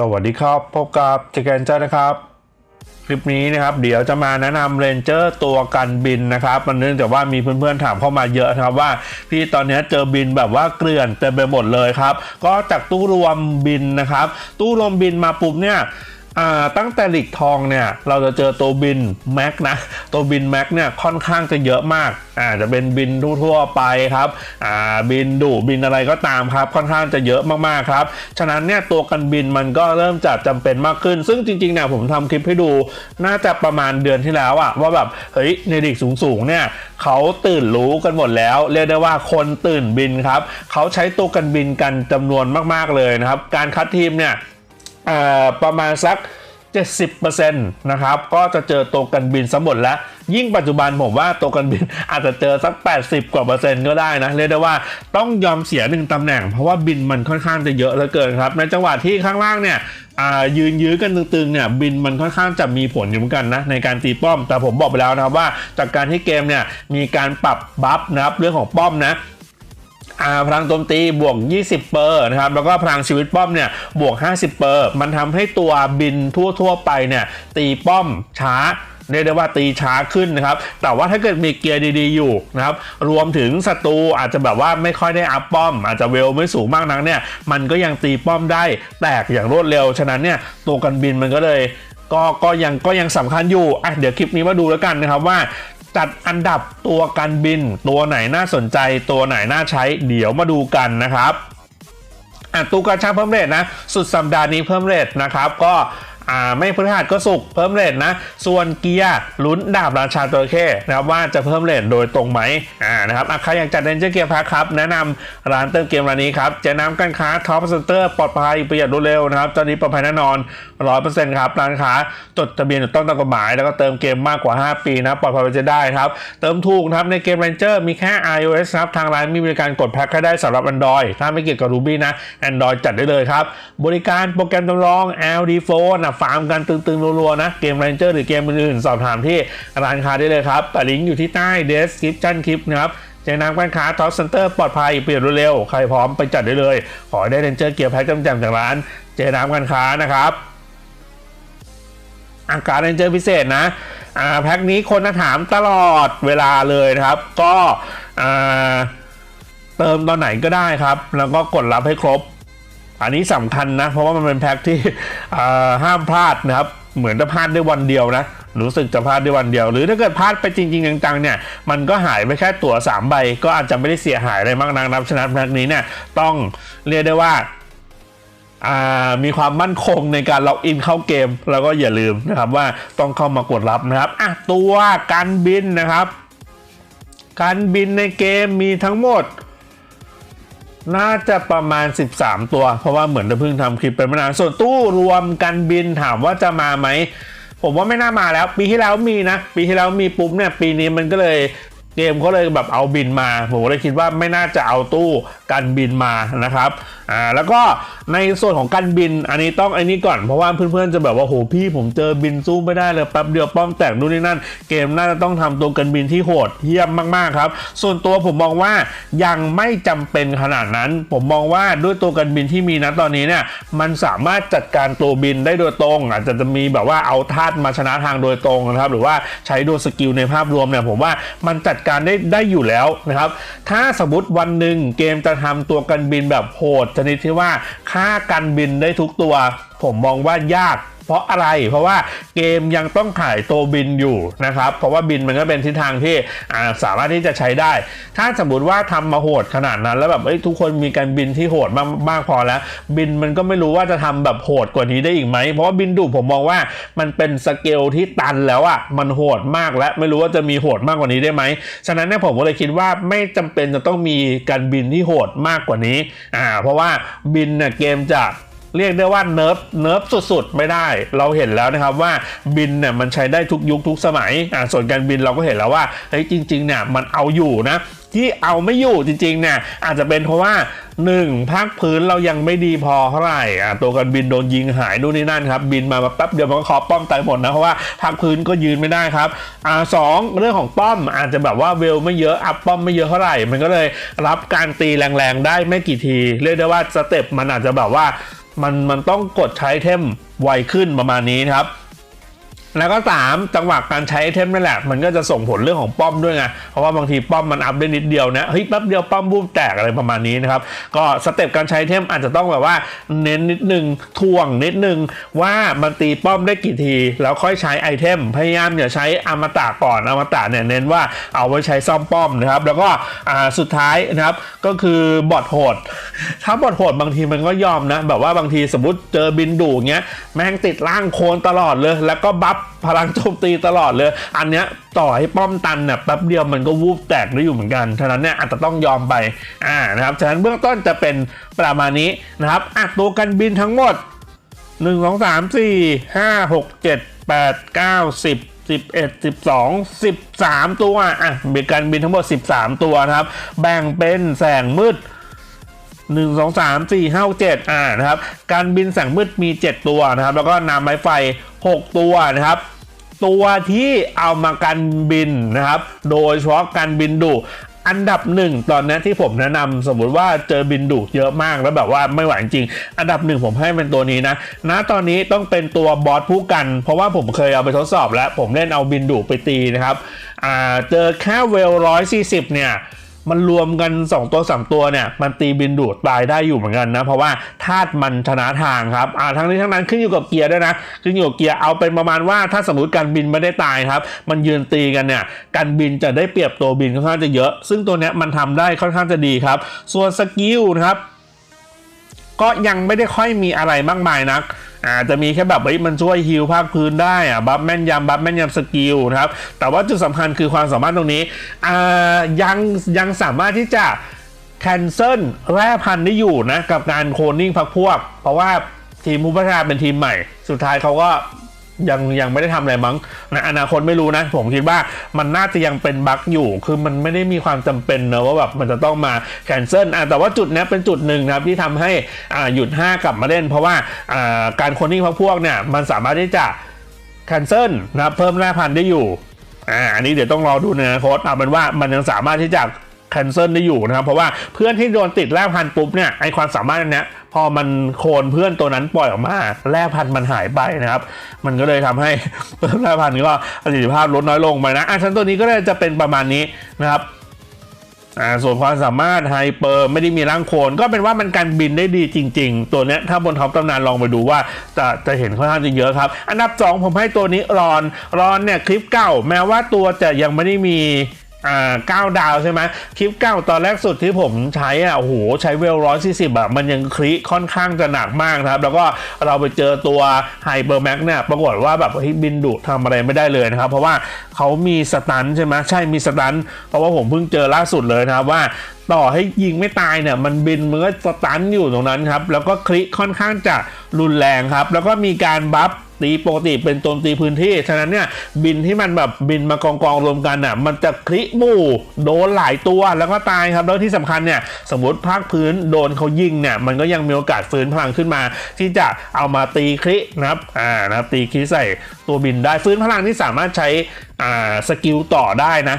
สวัสดีครับ พบกับเจแกนเจอร์นะครับ คลิปนี้นะครับ เดี๋ยวจะมาแนะนำเรนเจอร์ตัวกันบินนะครับ มันเนื่องจากว่ามีเพื่อนๆถามเข้ามาเยอะนะครับว่าพี่ตอนนี้เจอบินแบบว่าเกลื่อนเต็มไปหมดเลยครับ ก็จากตู้รวมบินนะครับ ตู้รวมบินมาปุ๊บเนี่ย ตั้งแต่หลีกทองเนี่ยเราจะเจอตัวบินแม็กนะตัวบินแม็กเนี่ยค่อนข้างจะเยอะมากอาจจะเป็นบินทั่วๆไปครับอ่าบินดุบินอะไรก็ตามครับ ค่อนข้างจะเยอะมากๆครับ ฉะนั้นเนี่ยตัวกันบินมันก็เริ่มจะจำเป็นมากขึ้น ซึ่งจริงๆเนี่ยผมทำคลิปให้ดูน่าจะประมาณเดือนที่แล้วอะว่าแบบเฮ้ยในดิกสูงๆเนี่ยเขาตื่นรู้กันหมดแล้ว เรียกได้ว่าคนตื่นบินครับเขาใช้ตัวกันบินกันจำนวนมากๆเลยนะครับ การคัดทีมเนี่ย ประมาณสัก 70%นะครับ ก็จะเจอตัวกันบินสมหมดแล้ว ยิ่งปัจจุบันผมว่าตัวกันบินอาจจะเจอสัก 80 กว่าเปอร์เซ็นต์ก็ได้นะ เรียกได้ว่าต้องยอมเสียหนึ่งตำแหน่ง เพราะว่าบินมันค่อนข้างจะเยอะเหลือเกินครับ ในจังหวะที่ข้างล่างเนี่ยยืนยื้อกันตึงๆเนี่ยบินมันค่อนข้างจะมีผลอยู่เหมือนกันนะในการตีป้อม แต่ผมบอกไปแล้วนะครับว่าจากการที่เกมเนี่ยมีการปรับบัฟนะครับเรื่องของป้อมนะ อ่าพลังโจมตีบวก 20 เปอร์นะครับแล้วก็พลังชีวิตป้อมเนี่ยบวก 50 เปอร์มันทำให้ตัวบินทั่วๆไปเนี่ยตีป้อมช้าเรียกได้ว่าตีช้าขึ้นนะครับ แต่ว่าถ้าเกิดมีเกียร์ดีๆอยู่นะครับ รวมถึงศัตรูอาจจะแบบว่าไม่ค่อยได้อัพป้อม อาจจะเวลไม่สูงมากนักเนี่ย มันก็ยังตีป้อมได้แตกอย่างรวดเร็ว ฉะนั้นเนี่ยตัวกันบินมันก็เลยก็ก็ยังก็ยังสำคัญอยู่อะเดี๋ยวคลิปนี้มาดูแล้วกันนะครับว่า จัดอันดับตัวการบิน ตัวไหนน่าสนใจ ตัวไหนน่าใช้ เดี๋ยวมาดูกันนะครับอะตู้กระชับเพิ่มเรทนะ สุดสัปดาห์นี้เพิ่มเรทนะครับก็ อ่าไม่พฤหัสก็สุกเพิ่มเรทนะ ส่วนเกียร์ลุ้นดาบราชาตัวเข้นะครับว่าจะเพิ่มเรทโดยตรงไหมอ่านะครับใครอยากจัดเรนเจอร์เกียร์พักครับ แนะนำร้านเติมเกมร้านนี้ครับเจะน้ำการค้าท็อปเซ็นเตอร์ปลอดภัยประหยัดรวดเร็วนะครับตอนนี้ปลอดภัยแน่นอน100%ครับร้านค้าจดทะเบียนถูกต้องตามกฎหมายแล้วก็เติมเกมมากกว่า 5 ปีนะปลอดภัยจะได้ครับเติมถูกนะครับในเกม Ranger มีแค่ iOS ครับทางร้านมีบริการกดแพ็คให้ได้สำหรับ Android ถ้าไม่เกี่ยวกับ Ruby นะ Android จัดได้เลยครับบริการโปรแกรมจำลอง LD Phone นะฟาร์มกันตึงๆรัวๆนะเกม Ranger หรือเกมอื่นๆสอบถามที่ร้านค้าได้เลยครับแต่ลิงก์อยู่ที่ใต้ description คลิปนะครับเจน้ำการค้าท็อปเซ็นเตอร์ปลอดภัยเปลี่ยนรวดเร็วใครพร้อมไปจัดได้เลย ขอได้เรนเจอร์เกียร์แพ็คจำๆจากร้าน เจน้ำการค้านะครับอาการเรนเจอร์พิเศษนะแพ็คนี้คนถามตลอดเวลาเลยนะครับ ก็เติมตอนไหนก็ได้ครับ แล้วก็กดรับให้ครบ อันนี้สำคัญนะ เพราะว่ามันเป็นแพ็คที่ห้ามพลาดนะครับ เหมือนจะพลาดได้วันเดียวนะรู้สึกจะพลาดได้วันเดียว หรือถ้าเกิดพลาดไปจริง ๆ จังๆเนี่ยมันก็หายไปแค่ตั๋ว3ใบก็อาจจะไม่ได้เสียหายอะไรมากนักนับฉะนั้นแพ็คนี้เนี่ยต้องเรียกได้ว่าอ่ามีความมั่นคงในการล็อกอินเข้าเกม แล้วก็อย่าลืมนะครับว่าต้องเข้ามากดรับนะครับอะตัวการบินนะครับ การบินในเกมมีทั้งหมด น่าจะประมาณ 13 ตัว เพราะว่าเหมือนจะเพิ่งทำคลิปไปไม่นานส่วนตู้รวมกันบินถามว่าจะมาไหมผมว่าไม่น่ามาแล้ว ปีที่แล้วมีนะ ปีที่แล้วมีปุ๊บเนี่ยปีนี้มันก็เลย เกมเขาเลยแบบเอาบินมา ผมก็เลยคิดว่าไม่น่าจะเอาตู้กันบินมานะครับอ่าแล้วก็ในส่วนของการบินอันนี้ต้องอันนี้ก่อนเพราะว่าเพื่อนๆจะแบบว่าโหพี่ผมเจอบินสู้ไม่ได้เลยแป๊บเดียวป้อมแตกนู่นนี่นั่น เกมน่าจะต้องทำตัวกันบินที่โหดเยี่ยมมากๆครับ ส่วนตัวผมมองว่ายังไม่จำเป็นขนาดนั้น ผมมองว่าด้วยตัวกันบินที่มีนะตอนนี้เนี่ยมันสามารถจัดการตัวบินได้โดยตรง อาจจะจะมีแบบว่าเอาธาตุมาชนะทางโดยตรงนะครับ หรือว่าใช้ดูสกิลในภาพรวมเนี่ยผมว่ามันจัดการได้ได้อยู่แล้วนะครับ ถ้าสมมติวันหนึ่งเกมจะทำตัวกันบินแบบโหดชนิดที่ว่าฆ่ากันบินได้ทุกตัว ผมมองว่ายาก เพราะอะไร เพราะว่าเกมยังต้องขายตัวบินอยู่นะครับ เพราะว่าบินมันก็เป็นทิศทางที่สามารถที่จะใช้ได้ ถ้าสมมติว่าทำมาโหดขนาดนั้น แล้วแบบทุกคนมีการบินที่โหดมากมากพอแล้ว บินมันก็ไม่รู้ว่าจะทำแบบโหดกว่านี้ได้อีกไหม เพราะว่าบินดุผมมองว่ามันเป็นสเกลที่ตันแล้วอะ่ะมันโหดมากและไม่รู้ว่าจะมีโหดมากกว่านี้ได้ไหมฉะนั้นเนี่ยผมก็เลยคิดว่าไม่จำเป็นจะต้องมีการบินที่โหดมากกว่านี้อ่าเพราะว่าบินเนี่ยเกมจะ เรียกได้ว่าเนิร์ฟเนิร์ฟสุดๆ ไม่ได้ เราเห็นแล้วนะครับว่าบินเนี่ยมันใช้ได้ทุกยุคทุกสมัยอ่าส่วนการบินเราก็เห็นแล้วว่าเฮ้ยจริงๆเนี่ยมันเอาอยู่นะที่เอาไม่อยู่จริงๆเนี่ยอาจจะเป็นเพราะว่า 1. ภาคพื้นเรายังไม่ดีพอเท่าไหร่อ่าตัวการบินโดนยิงหายนู่นนี่นั่นครับ บินมาแป๊บเดียวมันก็ขอป้อมตายหมดนะ เพราะว่าภาคพื้นก็ยืนไม่ได้ครับอ่าสองเรื่องของป้อมอาจจะแบบว่าเวลไม่เยอะอัพป้อมไม่เยอะเท่าไหร่ มันก็เลยรับการตีแรงๆได้ไม่กี่ที เรียกได้ว่าสเต็ปมันอาจจะแบบว่า มันมันต้องกดใช้เทมไวขึ้นประมาณนี้นะครับ แล้วก็สามจังหวะการใช้ไอเทมนั่นแหละมันก็จะส่งผลเรื่องของป้อมด้วยไงเพราะว่าบางทีป้อมมันอัพได้นิดเดียวนะเฮ้ยแป๊บเดียวป้อมบูมแตกอะไรประมาณนี้นะครับก็สเต็ปการใช้ไอเทมอาจจะต้องแบบว่าเน้นนิดนึงท่วงนิดนึงว่ามันตีป้อมได้กี่ที แล้วค่อยใช้ไอเทมพยายามอย่าใช้อมตะก่อนอมตะเนี่ยเน้นว่าเอาไว้ใช้ซ่อมป้อมนะครับ แล้วก็อ่าสุดท้ายนะครับก็คือบอทโหด ถ้าบอทโหดบางทีมันก็ยอมนะแบบว่าบางทีสมมติเจอบินดูเงี้ยแม่งติดล่างโคนตลอดเลย แล้วก็บัฟพลังโจมตีตลอดเลย อันเนี้ยต่อให้ป้อมตันเนี่ยแป๊บเดียวมันก็วูบแตกได้อยู่เหมือนกัน ฉะนั้นเนี่ยอาจจะต้องยอมไปอ่านะครับ ฉะนั้นเบื้องต้นจะเป็นประมาณนี้นะครับอะตัวกันบินทั้งหมด 1 2 3 4 5 6 7 8 9 10 11 12 13 ตัวอะมีการบินทั้งหมด 13 ตัวนะครับ แบ่งเป็นแสงมืด 1 2 3 4 5 6 7อ่านะครับการบินแสงมืดมี 7 ตัวนะครับ แล้วก็นำไม้ไฟ 6 ตัวนะครับตัวที่เอามากันบินนะครับ โดยเฉพาะการบินดุอันดับหนึ่งตอนนี้ที่ผมแนะนำสมมุติว่าเจอบินดุเยอะมากแล้วแบบว่าไม่ไหวจริง อันดับหนึ่งผมให้เป็นตัวนี้นะณตอนนี้ต้องเป็นตัวบอสผู้กัน เพราะว่าผมเคยเอาไปทดสอบแล้ว ผมเล่นเอาบินดุไปตีนะครับอ่าเจอแค่เวลร้อยสี่สิบเนี่ย มันรวมกัน 2 ตัว 3 ตัวเนี่ย มันตีบินดูดตายได้อยู่เหมือนกันนะ เพราะว่าธาตุมันชนะทางครับอ่าทั้งนี้ทั้งนั้นขึ้นอยู่กับเกียร์ด้วยนะ ขึ้นอยู่กับเกียร์เอาเป็นประมาณว่าถ้าสมมติการบินไม่ได้ตายครับ มันยืนตีกันเนี่ยการบินจะได้เปรียบตัวบินค่อนข้างจะเยอะ ซึ่งตัวเนี้ยมันทำได้ค่อนข้างจะดีครับ ส่วนสกิลนะครับก็ยังไม่ได้ค่อยมีอะไรมากมายนัก อาจจะมีแค่แบบเฮ้ยมันช่วยฮิลภาคพื้นได้อะบัฟแม่นยำบัฟแม่นยำสกิลนะครับ แต่ว่าจุดสำคัญคือความสามารถตรงนี้ยังยังสามารถที่จะแคนเซิลแร่พันธุ์ได้อยู่นะ กับการโคลนนิ่งพักพวก เพราะว่าทีมผู้พัฒนาเป็นทีมใหม่ สุดท้ายเขาก็ ยังยังไม่ได้ทำอะไรมั้งในอนาคตไม่รู้นะ ผมคิดว่ามันน่าจะยังเป็นบั๊กอยู่ คือมันไม่ได้มีความจำเป็นนะว่าแบบมันจะต้องมาแคนเซิลอะแต่ว่าจุดนี้เป็นจุดหนึ่งนะครับที่ทำให้อ่าหยุด 5 กลับมาเล่น เพราะว่าอ่าการคนนิ่งพักพวกเนี่ยมันสามารถที่จะแคนเซิลนะเพิ่มแร่พันได้อยู่อ่าอันนี้เดี๋ยวต้องรอดูในอนาคตเอาเป็นว่ามันยังสามารถที่จะ แคนเซิลได้อยู่นะครับ เพราะว่าเพื่อนที่โดนติดแร่พันปุ๊บเนี่ยไอความสามารถอันเนี้ยพอมันโคนเพื่อนตัวนั้นปล่อยออกมาแร่พันมันหายไปนะครับ มันก็เลยทำให้เพิ่มแร่พันก็ประสิทธิภาพลดน้อยลงไปนะอะชั้นตัวนี้ก็เลยจะเป็นประมาณนี้นะครับอ่าส่วนความสามารถไฮเปอร์ไม่ได้มีร่างโคลนก็เป็นว่ามันการบินได้ดีจริง ๆ ตัวเนี้ยถ้าบนท็อปตำนานลองไปดูว่าจะจะเห็นค่อนข้างจะเยอะครับ อันดับ 2 ผมให้ตัวนี้รอนรอนเนี่ยคลิปเก่า แม้ว่าตัวจะยังไม่ได้มี อ่าเก้าดาวใช่ไหมคลิปเก้าตอนแรกสุดที่ผมใช้อะโอ้โหใช้เวลร้อยสี่สิบอะมันยังคลิค่อนข้างจะหนักมากนะครับ แล้วก็เราไปเจอตัวไฮเปอร์แม็กเนี่ยปรากฏว่าแบบเฮ้ยบินดุทำอะไรไม่ได้เลยนะครับ เพราะว่าเขามีสตันใช่ไหมใช่มีสตันเพราะว่าผมเพิ่งเจอล่าสุดเลยนะครับว่าต่อให้ยิงไม่ตายเนี่ยมันบินมันก็สตันอยู่ตรงนั้นครับ แล้วก็คลิค่อนข้างจะรุนแรงครับ แล้วก็มีการบัฟ ตีปกติเป็นโจมตีพื้นที่ ฉะนั้นเนี่ยบินที่มันแบบบินมากองกองรวมกันอะมันจะคลิหมู่โดนหลายตัวแล้วก็ตายครับ แล้วที่สำคัญเนี่ยสมมติภาคพื้นโดนเขายิงเนี่ยมันก็ยังมีโอกาสฟื้นพลังขึ้นมา ที่จะเอามาตีคลินะครับอ่านะครับตีคลิใส่ตัวบินได้ฟื้นพลังที่สามารถใช้อ่าสกิลต่อได้นะ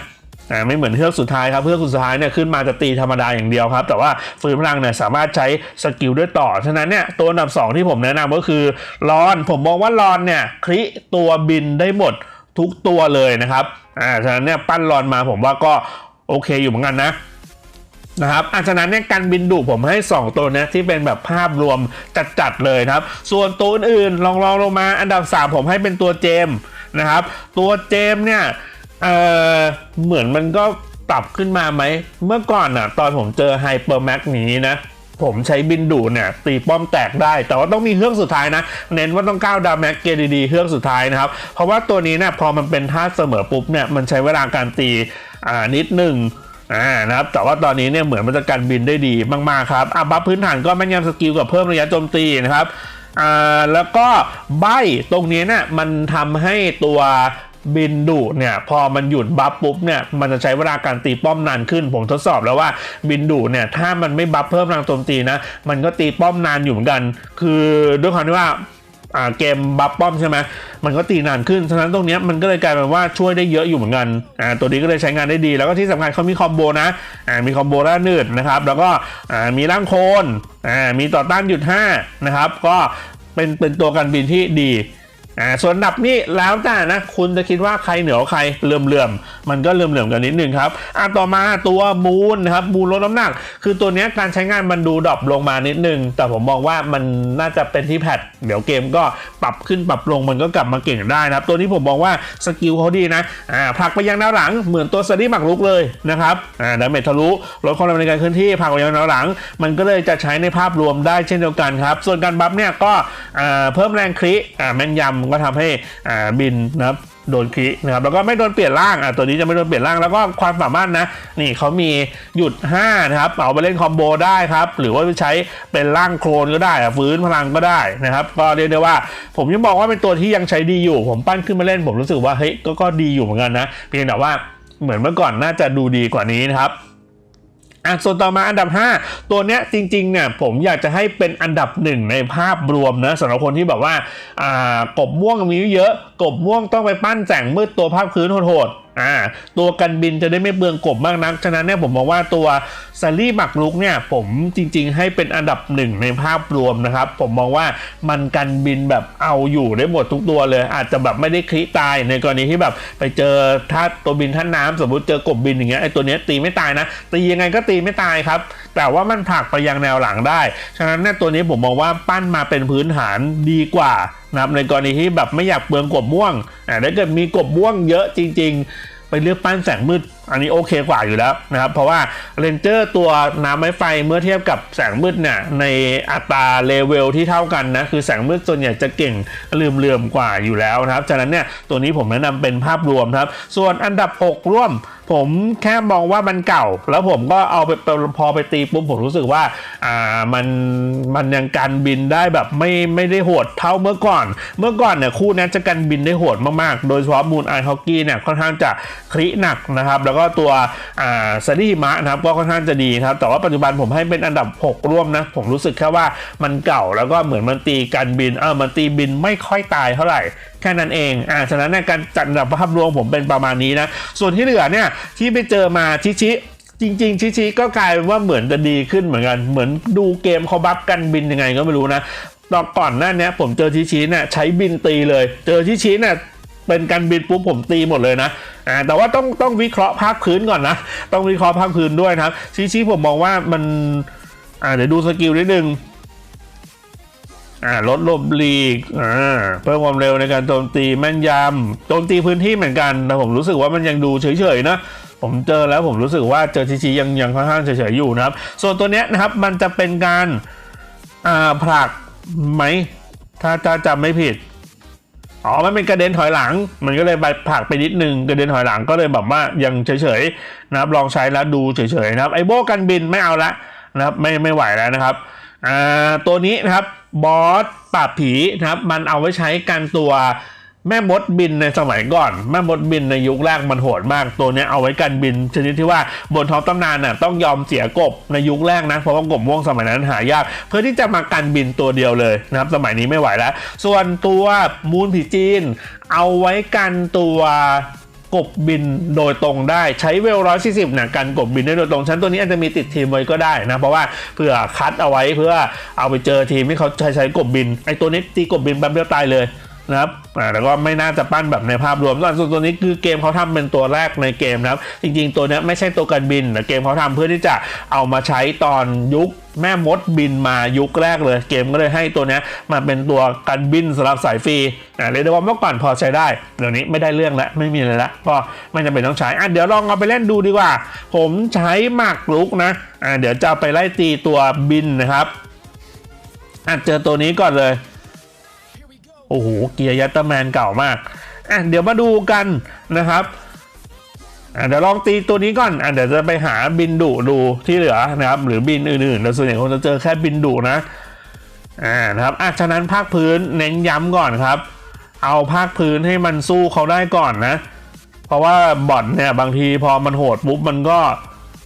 อ่าไม่เหมือนเฮือกสุดท้ายครับเฮือกสุดท้ายเนี่ยขึ้นมาจะตีธรรมดาอย่างเดียวครับ แต่ว่าฟื้นพลังเนี่ยสามารถใช้สกิลด้วยต่อ ฉะนั้นเนี่ยตัวอันดับ 2 ที่ผมแนะนำก็คือรอน ผมมองว่ารอนเนี่ยคลิตัวบินได้หมดทุกตัวเลยนะครับอ่าฉะนั้นเนี่ยปั้นรอนมาผมว่าก็โอเคอยู่เหมือนกันนะนะครับอาฉะนั้นเนี่ยการบินดุผมให้ 2 ตัวเนี้ยที่เป็นแบบภาพรวมจัดๆเลยนะครับ ส่วนตัวอื่นลองลองลงมาอันดับ 3 ผมให้เป็นตัวเจมนะครับ ตัวเจมเนี่ย เออเหมือนมันก็ปรับขึ้นมาไหม เมื่อก่อนอะ ตอนผมเจอไฮเปอร์แม็กนี้นะ ผมใช้บินดูเนี่ย ตีป้อมแตกได้ แต่ว่าต้องมีเครื่องสุดท้ายนะ เน้นว่าต้องก้าวดาวแม็กเกดีๆเครื่องสุดท้ายนะครับ เพราะว่าตัวนี้เนี่ยพอมันเป็นท่าเสมอปุ๊บเนี่ยมันใช้เวลาการตีอ่านิดหนึ่งอ่านะครับแต่ว่าตอนนี้เนี่ยเหมือนมันจะการบินได้ดีมากๆครับอะบัฟพื้นฐานก็แม่นยำสกิลกับเพิ่มระยะโจมตีนะครับอ่าแล้วก็ใบตรงนี้เนี่ยมันทำให้ตัว บินดุเนี่ยพอมันหยุดบัฟปุ๊บเนี่ยมันจะใช้เวลาการตีป้อมนานขึ้น ผมทดสอบแล้วว่าบินดุเนี่ยถ้ามันไม่บัฟเพิ่มพลังโจมตีนะมันก็ตีป้อมนานอยู่เหมือนกัน คือด้วยความที่ว่าเกมบัฟป้อมใช่ไหมมันก็ตีนานขึ้น ฉะนั้นตรงนี้มันก็เลยกลายเป็นว่าช่วยได้เยอะอยู่เหมือนกัน อ่า ตัวนี้ก็เลยใช้งานได้ดี แล้วก็ที่สำคัญเขามีคอมโบนะ อ่า มีคอมโบล่านืดนะครับ แล้วก็ อ่า มีร่างโคน อ่า มีต่อต้านหยุด5นะครับ ก็เป็นเป็นตัวกันบินที่ดี อ่าส่วนดับนี้แล้วแต่นะคุณจะคิดว่าใครเหนือใครเลื่อมเลื่อมๆมันก็เลื่อมเลื่อมๆกันนิดนึงครับอ่าต่อมาตัวมูนนะครับมูนลดน้ำหนัก คือตัวนี้การใช้งานมันดูดรอปลงมานิดนึง แต่ผมมองว่ามันน่าจะเป็นที่แพทเดี๋ยวเกมก็ปรับขึ้นปรับลงมันก็กลับมาเก่งได้นะครับ ตัวนี้ผมมองว่าสกิลเขาดีนะอ่าผลักไปยังแนวหลังเหมือนตัวสตีหมักลุกเลยนะครับอ่าดาเมจทะลุลดความเร็วในการเคลื่อนที่ผลักไปยังแนวหลัง มันก็เลยจะใช้ในภาพรวมได้เช่นเดียวกันครับส่วนการบัฟเนี่ยก็อ่าเพิ่มแรงคริอ่าแม่นยำก็ทำให้อ่าบินนะครับโดนครินะครับแล้วก็ไม่โดนเปลี่ยนร่างอ่าตัวนี้จะไม่โดนเปลี่ยนร่างแล้วก็ความสามารถนะ นี่เขามีหยุด 5 นะครับ เอาไปเล่นคอมโบได้ครับ หรือว่าไปใช้เป็นร่างโคลนก็ได้ฟื้นพลังก็ได้นะครับ ก็เรียกได้ว่า ผมยังบอกว่าเป็นตัวที่ยังใช้ดีอยู่ ผมปั้นขึ้นมาเล่นผมรู้สึกว่าเฮ้ยกก็ดีอยู่เหมือนกันนะ เพียงแต่ว่าเหมือนเมื่อก่อนน่าจะดูดีกว่านี้นะครับ อะส่วนต่อมาอันดับ 5 ตัวเนี้ยจริงๆเนี่ยผมอยากจะให้เป็นอันดับหนึ่งในภาพรวมนะสำหรับคนที่แบบว่าอ่ากบม่วงมีเยอะ กบม่วงต้องไปปั้นแสงมืดตัวภาพพื้นโหดๆอ่าตัวกันบินจะได้ไม่เบืองกบมากนัก ฉะนั้นเนี่ยผมมองว่าตัว ซารี่หมักลุกเนี่ยผมจริง ๆ ให้เป็นอันดับหนึ่งในภาพรวมนะครับ ผมมองว่ามันกันบินแบบเอาอยู่ได้หมดทุกตัวเลย อาจจะแบบไม่ได้คลิตายในกรณีที่แบบไปเจอท่าตัวบินท่าน้ำสมมติเจอกบบินอย่างเงี้ยไอตัวเนี้ยตีไม่ตายนะตียังไงก็ตีไม่ตายครับ แต่ว่ามันผลักไปยังแนวหลังได้ ฉะนั้นเนี่ยตัวนี้ผมมองว่าปั้นมาเป็นพื้นฐานดีกว่านะครับในกรณีที่แบบไม่อยากเปลืองกบม่วงอ่าถ้าเกิดมีกบม่วงเยอะจริง ๆ ไปเลือกปั้นแสงมืด อันนี้โอเคกว่าอยู่แล้วนะครับ เพราะว่าเรนเจอร์ตัวน้ำไม้ไฟเมื่อเทียบกับแสงมืดเนี่ยในอัตราเลเวลที่เท่ากันนะ คือแสงมืดส่วนใหญ่จะเก่งลืมเลื่อมๆกว่าอยู่แล้วนะครับ ฉะนั้นเนี่ยตัวนี้ผมแนะนำเป็นภาพรวมครับ ส่วนอันดับ 6 ร่วม ผมแค่มองว่ามันเก่า แล้วผมก็เอาไปพอไปตีปุ๊บผมรู้สึกว่าอ่ามันมันยังกันบินได้แบบไม่ไม่ได้โหดเท่าเมื่อก่อน เมื่อก่อนเนี่ยคู่นี้จะกันบินได้โหดมากๆ โดยเฉพาะมูนไอฮอกกี้เนี่ยค่อนข้างจะคลิหนักนะครับแล้วก็ตัวอ่าซารีมะนะครับก็ค่อนข้างจะดีครับ แต่ว่าปัจจุบันผมให้เป็นอันดับ 6 ร่วมนะ ผมรู้สึกแค่ว่ามันเก่าแล้วก็เหมือนมันตีกันบินเออมันตีบินไม่ค่อยตายเท่าไหร่แค่นั้นเอง อ่า ฉะนั้นในการจัดอันดับภาพรวมผมเป็นประมาณนี้นะ ส่วนที่เหลือเนี่ยที่ไปเจอมาชิชิจริงๆ ชิชิก็กลายเป็นว่าเหมือนจะดีขึ้นเหมือนกัน เหมือนดูเกมเขาบัฟกันบินยังไงก็ไม่รู้นะตอนก่อนหน้านี้ผมเจอชิชิเนี่ยใช้บินตีเลย เจอชิชิเนี่ย เป็นการบินปุ๊บผมตีหมดเลยนะอ่าแต่ว่าต้องต้องวิเคราะห์ภาคพื้นก่อนนะ ต้องวิเคราะห์ภาคพื้นด้วยนะครับชิชิผมมองว่ามันอ่าเดี๋ยวดูสกิลนิดนึงอ่าลดลบลีกอ่าเพิ่มความเร็วในการโจมตีแม่นยำโจมตีพื้นที่เหมือนกัน แต่ผมรู้สึกว่ามันยังดูเฉยๆนะผมเจอแล้วผมรู้สึกว่าเจอทีชียังยังค่อนข้างเฉยๆอยู่นะครับ ส่วนตัวเนี้ยนะครับมันจะเป็นการอ่าผลักไหมถ้าถ้าจำไม่ผิด อ๋อ มันเป็นกระเด็นถอยหลัง มันก็เลยไปผักไปนิดนึงกระเด็นถอยหลังก็เลยแบบว่ายังเฉยๆนะครับลองใช้แล้วดูเฉยๆนะครับไอโบกันบินไม่เอาละนะครับไม่ไม่ไหวแล้วนะครับอ่าตัวนี้นะครับบอสปราบผีนะครับมันเอาไว้ใช้กันตัว แม่มดบินในสมัยก่อน แม่มดบินในยุคแรกมันโหดมากตัวนี้เอาไว้กันบิน ชนิดที่ว่าบนท้องตำนานน่ะต้องยอมเสียกบในยุคแรกนะเพราะว่ากบม่วงสมัยนั้นหายาก เพื่อที่จะมากันบินตัวเดียวเลยนะครับสมัยนี้ไม่ไหวแล้ว ส่วนตัวมูนผีจีน เอาไว้กันตัวกบบินโดยตรงได้ใช้เวลร้อยสี่สิบเนี่ยกันกบบินได้โดยตรงชั้นตัวนี้อาจจะมีติดทีมไว้ก็ได้นะเพราะว่าเผื่อคัดเอาไว้เพื่อเอาไปเจอทีมที่เขาใช้ใช้กบบินไอตัวนี้ตีกบบินแป๊บเดียวตายเลย นะครับอ่าแล้วก็ไม่น่าจะปั้นแบบในภาพรวมส่วนตัวนี้คือเกมเขาทำเป็นตัวแรกในเกมนะครับ จริงๆตัวนี้ไม่ใช่ตัวกันบินแต่เกมเขาทำเพื่อที่จะเอามาใช้ตอนยุคแม่มดบินมายุคแรกเลย เกมก็เลยให้ตัวนี้มาเป็นตัวกันบินสำหรับสายฟรีอ่าเรียกได้ว่าเมื่อก่อนพอใช้ได้เดี๋ยวนี้ไม่ได้เรื่องแล้วไม่มีเลยละก็ไม่จำเป็นต้องใช้อะเดี๋ยวลองเอาไปเล่นดูดีกว่า ผมใช้หมากรุกนะอ่าเดี๋ยวจะไปไล่ตีตัวบินนะครับอะเจอตัวนี้ก่อนเลย โอ้โห เกียร์ยัตเตอร์แมนเก่ามากอะเดี๋ยวมาดูกันนะครับเดี๋ยวลองตีตัวนี้ก่อนอะเดี๋ยวจะไปหาบินดุดูที่เหลือนะครับ หรือบินอื่นๆแต่ส่วนใหญ่คงจะเจอแค่บินดุนะอ่านะครับอะฉะนั้นภาคพื้นเน้นย้ำก่อนครับ เอาภาคพื้นให้มันสู้เขาได้ก่อนนะ เพราะว่าบอทเนี่ยบางทีพอมันโหดปุ๊บมันก็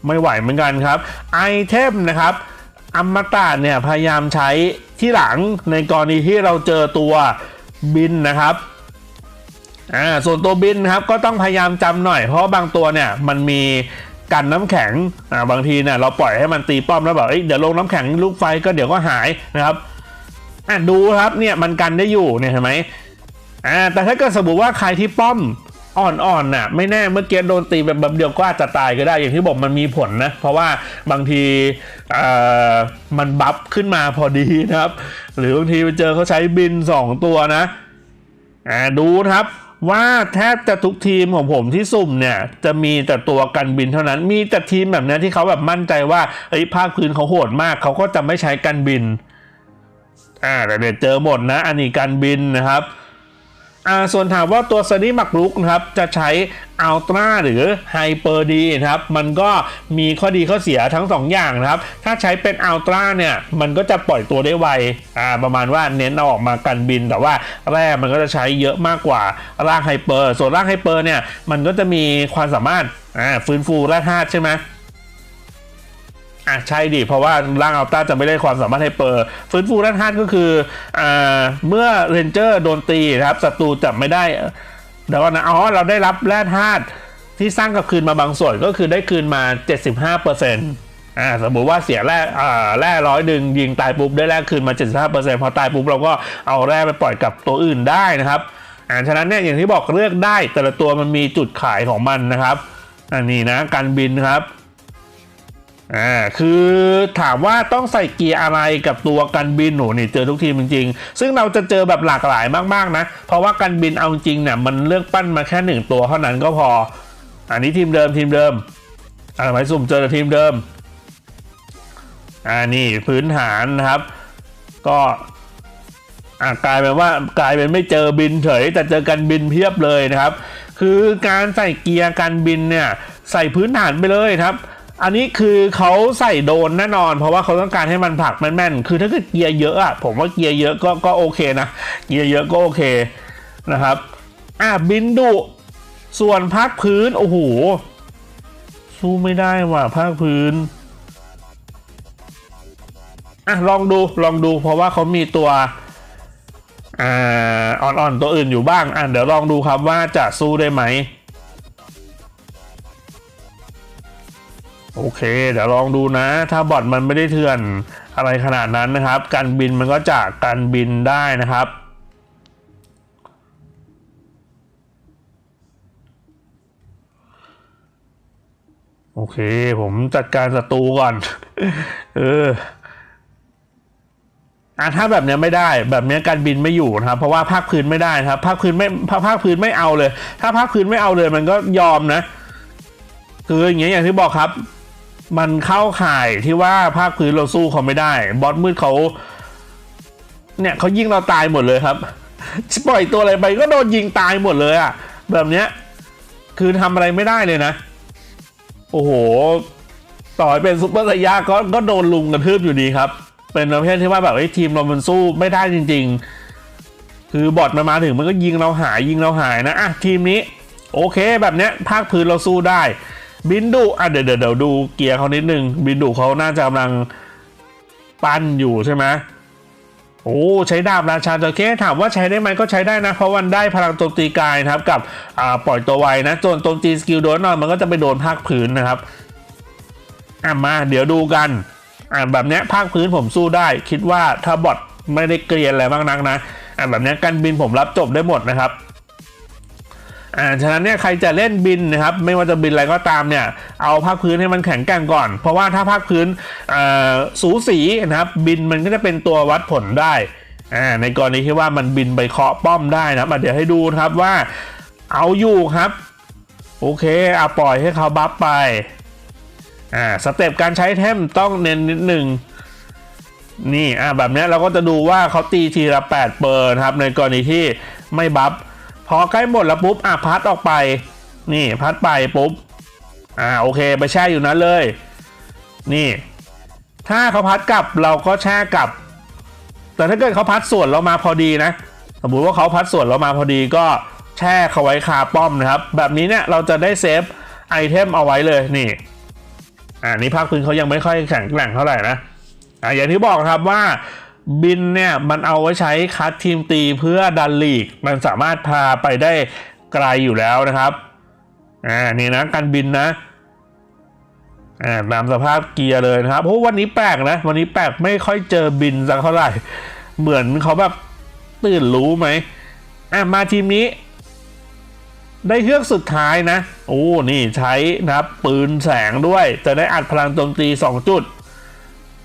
ไม่ไหวเหมือนกันครับไอเทมนะครับอมตะเนี่ยพยายามใช้ ที่หลังในกรณีที่เราเจอตัวบินนะครับอ่าส่วนตัวบินครับก็ต้องพยายามจำหน่อย เพราะบางตัวเนี่ยมันมีกันน้ำแข็งอ่าบางทีเนี่ยเราปล่อยให้มันตีป้อมแล้วแบบเอ้ยเดี๋ยวลงน้ำแข็งลูกไฟก็เดี๋ยวก็หายนะครับอะดูครับเนี่ยมันกันได้อยู่เนี่ยเห็นไหมอ่าแต่ถ้าเกิดสมมติว่าใครที่ป้อม อ่อนๆน่ะไม่แน่เมื่อกี้โดนตีแบบแบบเดียวก็อาจจะตายก็ได้อย่างที่บอกมันมีผลนะ เพราะว่าบางทีมันบัฟขึ้นมาพอดีนะครับ หรือบางทีไปเจอเขาใช้บิน 2 ตัวนะอ่าดูครับว่าแทบจะทุกทีมของผมที่สุ่มเนี่ย จะมีแต่ตัวกันบินเท่านั้น มีแต่ทีมแบบนี้ที่เขาแบบมั่นใจว่าเอ้ภาคพื้นเขาโหดมาก เขาก็จะไม่ใช้กันบินอ่าแต่เดี๋ยวเจอหมดนะ อันนี้กันบินนะครับ อ่าส่วนถามว่าตัวซันนี่มักลุกนะครับจะใช้อัลตร้าหรือไฮเปอร์ดีนะครับมันก็มีข้อดีข้อเสียทั้งสองอย่างนะครับ ถ้าใช้เป็นอัลตร้าเนี่ยมันก็จะปล่อยตัวได้ไวอ่าประมาณว่าเน้นเอาออกมากันบิน แต่ว่าแร่มันก็จะใช้เยอะมากกว่าร่างไฮเปอร์ส่วนร่างไฮเปอร์เนี่ยมันก็จะมีความสามารถอ่าฟื้นฟูแร่ธาตุใช่ไหม อะใช่ดิเพราะว่าร่างอัลต้าจะไม่ได้ความสามารถให้เปิดฟื้นฟูด้านธาตุก็คืออ่าเมื่อเรนเจอร์โดนตีนะครับศัตรูจะไม่ได้เดี๋ยวก่อนนะอ๋อเราได้รับแร่ธาตุที่สร้างกลับคืนมาบางส่วนก็คือได้คืนมา 75%อ่าสมมติว่าเสียแร่อ่าแร่ร้อยดึงยิงตายปุ๊บได้แร่คืนมา 75%พอตายปุ๊บเราก็เอาแร่ไปปล่อยกับตัวอื่นได้นะครับอ่าฉะนั้นเนี่ยอย่างที่บอกเลือกได้แต่ละตัวมันมีจุดขายของมันนะครับอันนี้นะการบินครับ อ่าคือถามว่าต้องใส่เกียร์อะไรกับตัวกันบินหนูนี่เจอทุกทีมจริงๆ ซึ่งเราจะเจอแบบหลากหลายมากๆนะ เพราะว่ากันบินเอาจริงเนี่ยมันเลือกปั้นมาแค่หนึ่งตัวเท่านั้นก็พอ อันนี้ทีมเดิมทีมเดิมอ่าไปสุ่มเจอทีมเดิมอ่านี่พื้นฐานนะครับ ก็อ่ากลายเป็นว่ากลายเป็นไม่เจอบินเฉยแต่เจอกันบินเพียบเลยนะครับ คือการใส่เกียร์การบินเนี่ยใส่พื้นฐานไปเลยครับ อันนี้คือเขาใส่โดนแน่นอน เพราะว่าเขาต้องการให้มันผลักแม่นๆ คือถ้าเกิดเกียร์เยอะอะผมว่าเกียร์เยอะก็ก็โอเคนะ เกียร์เยอะก็โอเคนะครับ อะบินดุส่วนภาคพื้น โอ้โห สู้ไม่ได้ว่ะภาคพื้น อะลองดูลองดูเพราะว่าเขามีตัวอ่าอ่อนๆตัวอื่นอยู่บ้าง อะเดี๋ยวลองดูครับว่าจะสู้ได้ไหม โอเค เดี๋ยวลองดูนะ ถ้าบอทมันไม่ได้เถื่อนอะไรขนาดนั้นนะครับ การบินมันก็จากการบินได้นะครับโอเค ผมจัดการศัตรูก่อน เอออะถ้าแบบเนี้ยไม่ได้ แบบเนี้ยการบินไม่อยู่นะครับ เพราะว่าภาคพื้นไม่ได้ครับ ภาคพื้นไม่ภาคพื้นไม่เอาเลย ถ้าภาคพื้นไม่เอาเลยมันก็ยอมนะ คืออย่างเงี้ยอย่างที่บอกครับ มันเข้าข่ายที่ว่าภาคพื้นเราสู้เขาไม่ได้ บอสมืดเขาเนี่ยเขายิงเราตายหมดเลยครับ ปล่อยตัวอะไรไปก็โดนยิงตายหมดเลยอะ่ะ แบบเนี้ย คือทำอะไรไม่ได้เลยนะ โอ้โห ต่อให้เป็นซุปเปอร์สยาก็ก็โดนลุงกระทืบอยู่ดีครับ เป็นประเภทที่ว่าแบบไอ้ทีมเรามันสู้ไม่ได้จริง ๆ คือบอทมันมาถึงมันก็ยิงเราหายยิงเราหายนะอะทีมนี้ โอเคแบบเนี้ยภาคพื้นเราสู้ได้ บินดุอะเดี๋ยวเดี๋ยวเดี๋ยวดูเกียร์เขานิดนึง บินดุเขาน่าจะกำลังปั้นอยู่ใช่ไหมโอ้ใช้ดาบราชาจระเข้ถามว่าใช้ได้ไหมก็ใช้ได้นะ เพราะวันได้พลังโจมตีกายนะครับ กับอ่าปล่อยตัวไวนะจนโจมตีสกิลโดนนอนมันก็จะไปโดนภาคพื้นนะครับอะมาเดี๋ยวดูกันอ่าแบบเนี้ยภาคพื้นผมสู้ได้ คิดว่าถ้าบอทไม่ได้เกรียนอะไรมากนักนะอ่าแบบเนี้ยการบินผมรับจบได้หมดนะครับ อ่าฉะนั้นเนี่ยใครจะเล่นบินนะครับไม่ว่าจะบินอะไรก็ตามเนี่ยเอาภาคพื้นให้มันแข็งแกร่งก่อน เพราะว่าถ้าภาคพื้นสูสีนะครับบินมันก็จะเป็นตัววัดผลได้อ่าในกรณีที่ว่ามันบินไปเคาะป้อมได้นะครับอะเดี๋ยวให้ดูครับว่าเอาอยู่ครับโอเคเอาปล่อยให้เขาบัฟไปอ่าสเต็ปการใช้เทมต้องเน้นนิดหนึ่งนี่อ่าแบบนี้เราก็จะดูว่าเขาตีทีละ8เปอร์นะครับในกรณีที่ไม่บัฟ พอใกล้หมดแล้วปุ๊บอะพัดออกไป นี่พัดไปปุ๊บอ่าโอเคไปแช่อยู่นั้นเลย นี่ ถ้าเขาพัดกลับเราก็แช่กลับ แต่ถ้าเกิดเขาพัดส่วนเรามาพอดีนะ สมมติว่าเขาพัดส่วนเรามาพอดีก็แช่เขาไว้คาป้อมนะครับ แบบนี้เนี่ยเราจะได้เซฟไอเทมเอาไว้เลยนี่อ่านี่ภาคพื้นเขายังไม่ค่อยแข็งแกร่งเท่าไหร่นะอ่าอย่างที่บอกครับว่า บินเนี่ยมันเอาไว้ใช้คัดทีมตีเพื่อดันลีก มันสามารถพาไปได้ไกลอยู่แล้วนะครับอ่านี่นะการบินนะอ่าตามสภาพเกียร์เลยนะครับโอ้วันนี้แปลกนะ วันนี้แปลกไม่ค่อยเจอบินสักเท่าไหร่ เหมือนเขาแบบตื่นรู้ไหมอะมาทีมนี้ ได้เฮือกสุดท้ายนะ โอ้ นี่ใช้นะครับ ปืนแสงด้วย จะได้อัดพลังโจมตี 2 จุด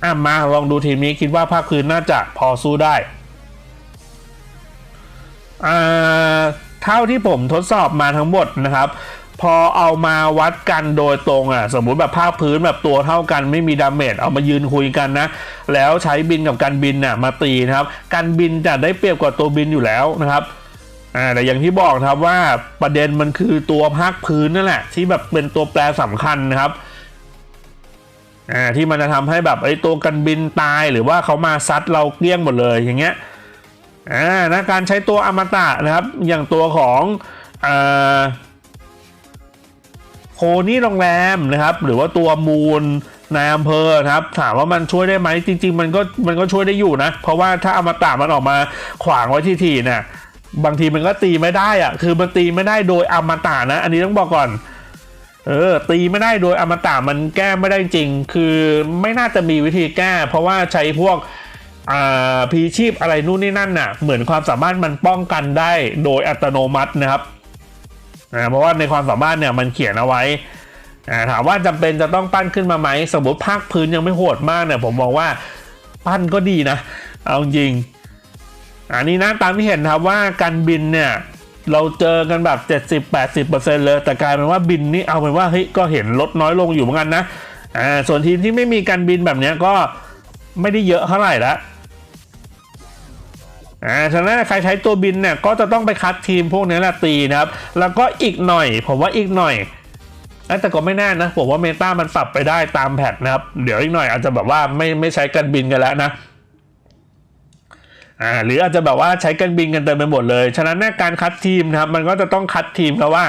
อะมาลองดูทีมนี้คิดว่าภาคพื้นน่าจะพอสู้ได้อ่าเท่าที่ผมทดสอบมาทั้งหมดนะครับ พอเอามาวัดกันโดยตรงอะ สมมุติแบบภาคพื้นแบบตัวเท่ากันไม่มีดาเมจเอามายืนคุยกันนะ แล้วใช้บินกับการบินน่ะมาตีนะครับการบินจะได้เปรียบกว่าตัวบินอยู่แล้วนะครับ่าแต่อย่างที่บอกนะครับว่าประเด็นมันคือตัวภาคพื้นนั่นแหละที่แบบเป็นตัวแปรสำคัญนะครับ อ่าที่มันจะทำให้แบบไอ้ตัวกันบินตายหรือว่าเขามาซัดเราเกลี้ยงหมดเลยอย่างเงี้ยอ่านะการใช้ตัวอมตะนะครับ อย่างตัวของอ่าโคนี่โรงแรมนะครับ หรือว่าตัวมูลนายอำเภอครับ ถามว่ามันช่วยได้ไหมจริง ๆ มันก็มันก็ช่วยได้อยู่นะ เพราะว่าถ้าอมตะมันออกมาขวางไว้ที่ทีเนี่ยบางทีมันก็ตีไม่ได้อะคือมันตีไม่ได้โดยอมตะนะ อันนี้ต้องบอกก่อน เออ ตีไม่ได้โดยอมตะมันแก้ไม่ได้จริง คือไม่น่าจะมีวิธีแก้ เพราะว่าใช้พวกอ่าพีชีพอะไรนู่นนี่นั่นน่ะ เหมือนความสามารถมันป้องกันได้โดยอัตโนมัตินะครับอ่าเพราะว่าในความสามารถเนี่ยมันเขียนเอาไว้อ่าถามว่าจำเป็นจะต้องปั้นขึ้นมาไหมสมมติภาคพื้นยังไม่โหดมากเนี่ยผมมองว่าปั้นก็ดีนะ เอาจริง อันนี้นะตามที่เห็นครับว่าการบินเนี่ย เราเจอกันแบบ 70-80%เลย แต่กลายเป็นว่าบินนี่เอาเป็นว่าเฮ้ยก็เห็นลดน้อยลงอยู่เหมือนกันนะอ่าส่วนทีมที่ไม่มีการบินแบบนี้ก็ไม่ได้เยอะเท่าไหร่ละอ่าฉะนั้นใครใช้ตัวบินเนี่ยก็จะต้องไปคัดทีมพวกนี้แหละตีนะครับ แล้วก็อีกหน่อย ผมว่าอีกหน่อยแต่ก็ไม่แน่นะ ผมว่าเมตามันปรับไปได้ตามแพทนะครับ เดี๋ยวอีกหน่อยอาจจะแบบว่าไม่ไม่ใช้การบินกันแล้วนะ อ่าหรืออาจจะแบบว่าใช้กันบินกันเต็มไปหมดเลย ฉะนั้นเนี่ยการคัดทีมนะครับมันก็จะต้องคัดทีมครับว่า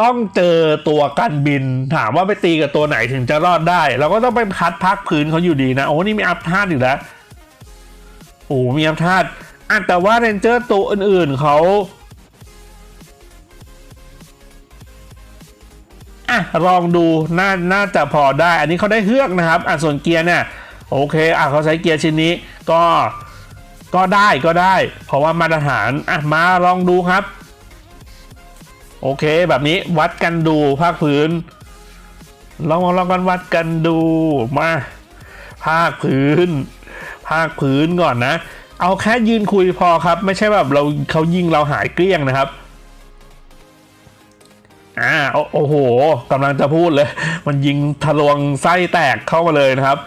ต้องเจอตัวกันบิน ถามว่าไปตีกับตัวไหนถึงจะรอดได้ เราก็ต้องไปคัดพักพื้นเขาอยู่ดีนะ โอ้นี่มีอัพธาตุอยู่แล้วโอ้มีอัพธาตุอะแต่ว่าเรนเจอร์ตัวอื่นๆเขาอะลองดูน่าน่าจะพอได้ อันนี้เขาได้เฮือกนะครับอะส่วนเกียร์เนี่ย โอเคอะเขาใช้เกียร์ชิ้นนี้ก็ก็ได้ก็ได้ เพราะว่ามาตรฐานอะมาลองดูครับ โอเคแบบนี้วัดกันดูภาคพื้น ลองลองกันวัดกันดูมาภาคพื้น ภาคพื้นก่อนนะ เอาแค่ยืนคุยพอครับ ไม่ใช่แบบเราเขายิงเราหายเกลี้ยงนะครับอ่าโอ้โหกำลังจะพูดเลย มันยิงทะลวงไส้แตกเข้ามาเลยนะครับ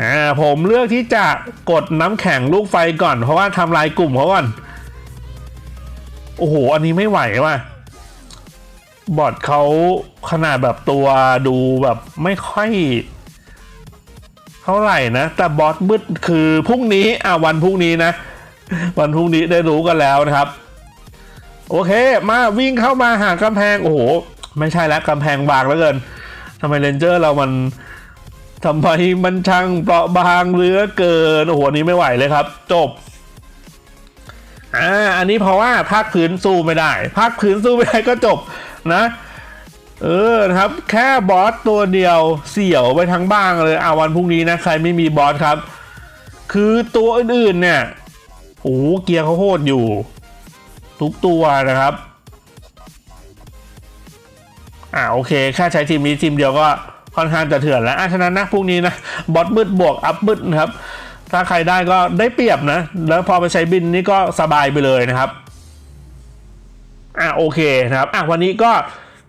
อ่าผมเลือกที่จะกดน้ำแข็งลูกไฟก่อน เพราะว่าทำลายกลุ่มเขาก่อน โอ้โห อันนี้ไม่ไหวว่ะ บอทเขาขนาดแบบตัวดูแบบไม่ค่อยเท่าไหร่นะ แต่บอสมืดคือพรุ่งนี้ อะวันพรุ่งนี้นะ วันพรุ่งนี้ได้รู้กันแล้วนะครับ โอเค มาวิ่งเข้ามาหากำแพง โอ้โห ไม่ใช่แล้วกำแพงบางแล้วเกินทำไมเรนเจอร์เรามัน ทำไมมันช่างเปราะบางเหลือเกินโอ้โหอันนี้ไม่ไหวเลยครับ จบอ่าอันนี้เพราะว่าภาคพื้นสู้ไม่ได้ภาคพื้นสู้ไม่ได้ก็จบนะ เออนะครับ แค่บอสตัวเดียวเสี่ยวไปทั้งบ้างเลยอาวันพรุ่งนี้นะใครไม่มีบอสครับ คือตัวอื่นๆเนี่ยโอ้โหเกียร์เขาโหดอยู่ ทุกตัวนะครับ อ่าโอเค แค่ใช้ทีมนี้ทีมเดียวก็ ค่อนข้างจะเถื่อนแล้วฉะนั้นนะพรุ่งนี้นะบอทมืดบวกอัพมืดนะครับ ถ้าใครได้ก็ได้เปรียบนะ แล้วพอไปใช้บินนี่ก็สบายไปเลยนะครับอะโอเคนะครับอะวันนี้ก็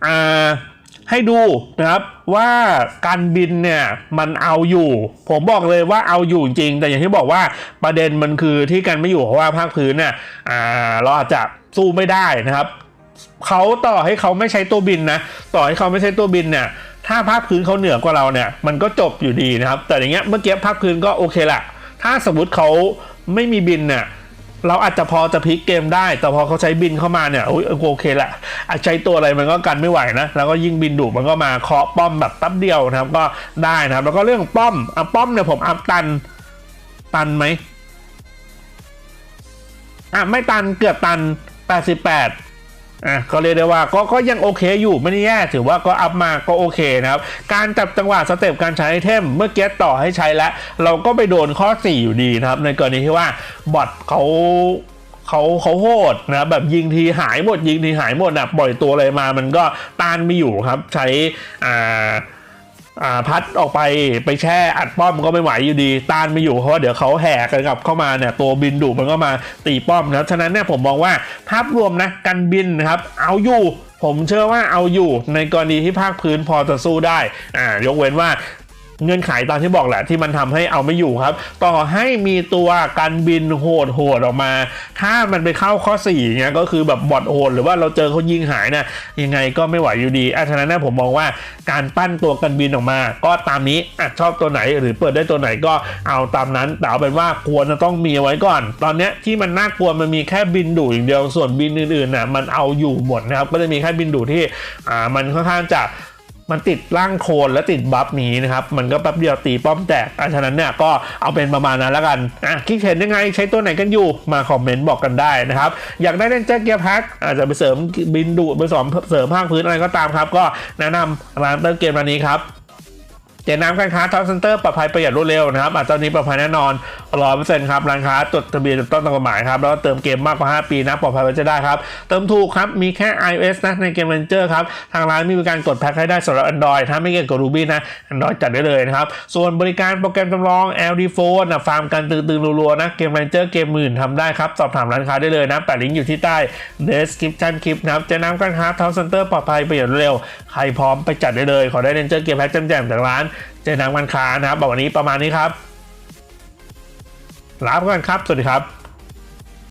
อ่าให้ดูนะครับว่าการบินเนี่ยมันเอาอยู่ ผมบอกเลยว่าเอาอยู่จริง แต่อย่างที่บอกว่าประเด็นมันคือที่กันไม่อยู่เพราะว่าภาคพื้นเนี่ยอ่าเราอาจจะสู้ไม่ได้นะครับเขาต่อให้เขาไม่ใช้ตัวบินนะต่อให้เขาไม่ใช้ตัวบินเนี่ย ถ้าภาคพื้นเขาเหนือกว่าเราเนี่ย มันก็จบอยู่ดีนะครับ แต่อย่างเงี้ยเมื่อกี้ภาคพื้นก็โอเคแหละถ้าสมมติเขาไม่มีบินเนี่ยเราอาจจะพอจะพลิกเกมได้ แต่พอเขาใช้บินเข้ามาเนี่ยโอ้ยโอเคแหละอาจใช้ตัวอะไรมันก็กันไม่ไหวนะ แล้วก็ยิ่งบินดุมันก็มาเคาะป้อมแบบแป๊บเดียวนะครับ ก็ได้นะครับ แล้วก็เรื่องป้อมอะป้อมเนี่ยผมอัพตัน ตันไหมอะไม่ตันเกือบตัน 88 อะก็เรียกได้ว่าก็ก็ยังโอเคอยู่ไม่ได้แย่ถือว่าก็อัพมาก็โอเคนะครับการจับจังหวะสเต็ปการใช้ไอเทมเมื่อกี้ต่อให้ใช้แล้ว เราก็ไปโดนข้อ 4 อยู่ดีนะครับ ในกรณีที่ว่าบอทเขาเขาเขาโหดนะครับแบบยิงทีหายหมดยิงทีหายหมดอะปล่อยตัวอะไรมามันก็ต้านไม่อยู่ครับ ใช้อ่า อ่าพัดออกไปไปแช่อัดป้อมก็ไม่ไหวอยู่ดีต้านไม่อยู่เพราะว่าเดี๋ยวเขาแห่กันกลับเข้ามาเนี่ยตัวบินดุมันก็มาตีป้อมนะฉะนั้นเนี่ยผมมองว่าภาพรวมนะการบินนะครับเอาอยู่ผมเชื่อว่าเอาอยู่ในกรณีที่ภาคพื้นพอจะสู้ได้ อ่า ยกเว้นว่า เงื่อนไขตามที่บอกแหละที่มันทำให้เอาไม่อยู่ครับ ต่อให้มีตัวการบินโหดโหดออกมา ถ้ามันไปเข้าข้อ4เงี้ยก็คือแบบบอดโหดหรือว่าเราเจอเขายิงหายนี่ยยังไงก็ไม่ไหวอยู่ดีอะฉะนั้นนะผมมองว่าการปั้นตัวกันบินออกมา ก็ตามนี้อะชอบตัวไหนหรือเปิดได้ตัวไหนก็เอาตามนั้นแต่เอาเป็นว่าควรจะต้องมีไว้ก่อน ตอนเนี้ยที่มันน่ากลัวมันมีแค่บินดุอย่างเดียวส่วนบินอื่นๆน่ะมันเอาอยู่หมดนะครับก็จะมีแค่บินดุที่อ่ามันค่อนข้างจะ มันติดร่างโคลนและติดบัฟนี้นะครับ มันก็แป๊บเดียวตีป้อมแตกอันฉะนั้นเนี่ยก็เอาเป็นประมาณนั้นแล้วกันอะคิดเห็นยังไงใช้ตัวไหนกันอยู่มาคอมเมนต์บอกกันได้นะครับ อยากได้เล่นแจ็คเกียร์พักอาจจะไปเสริมบินดุไปสอมเสริมภาคพื้นอะไรก็ตามครับ ก็แนะนำร้านเติมเกมร้านนี้ครับ เจน้ำการค้าท็อปเซ็นเตอร์ปลอดภัยประหยัดรวดเร็วนะครับอะตอนนี้ปลอดภัยแน่นอนร้อยเปอร์เซ็นต์ครับร้านค้าจดทะเบียนต้องตามกฎหมายครับแล้วเติมเกมมากกว่า 5 ปีนะปลอดภัยไว้จะได้ครับ เติมถูกครับ มีแค่ iOS นะในเกม Ranger ครับ ทางร้านมีบริการกดแพ็คให้ได้สำหรับ Android ถ้าไม่เกี่ยวกับ Ruby นะ Android จัดได้เลยนะครับ ส่วนบริการโปรแกรมจำลอง LD Phone นะฟาร์มกันตื่นๆรัวๆนะเกม Ranger เกมหมื่นทำได้ครับสอบถามร้านค้าได้เลยนะแปะลิงก์อยู่ที่ใต้ description คลิปนะครับเจน้ำการค้าท็อปเซ็นเตอร์ปลอดภัยประหยัดรวดเร็วใครพร้อมไปจัดได้เลย ขอได้เนเจอร์เกมแพ็คแจ่มๆจากร้านเจนังมันค้านะครับบอกวันนี้ประมาณนี้ครับลาไปก่อนครับ สวัสดีครับ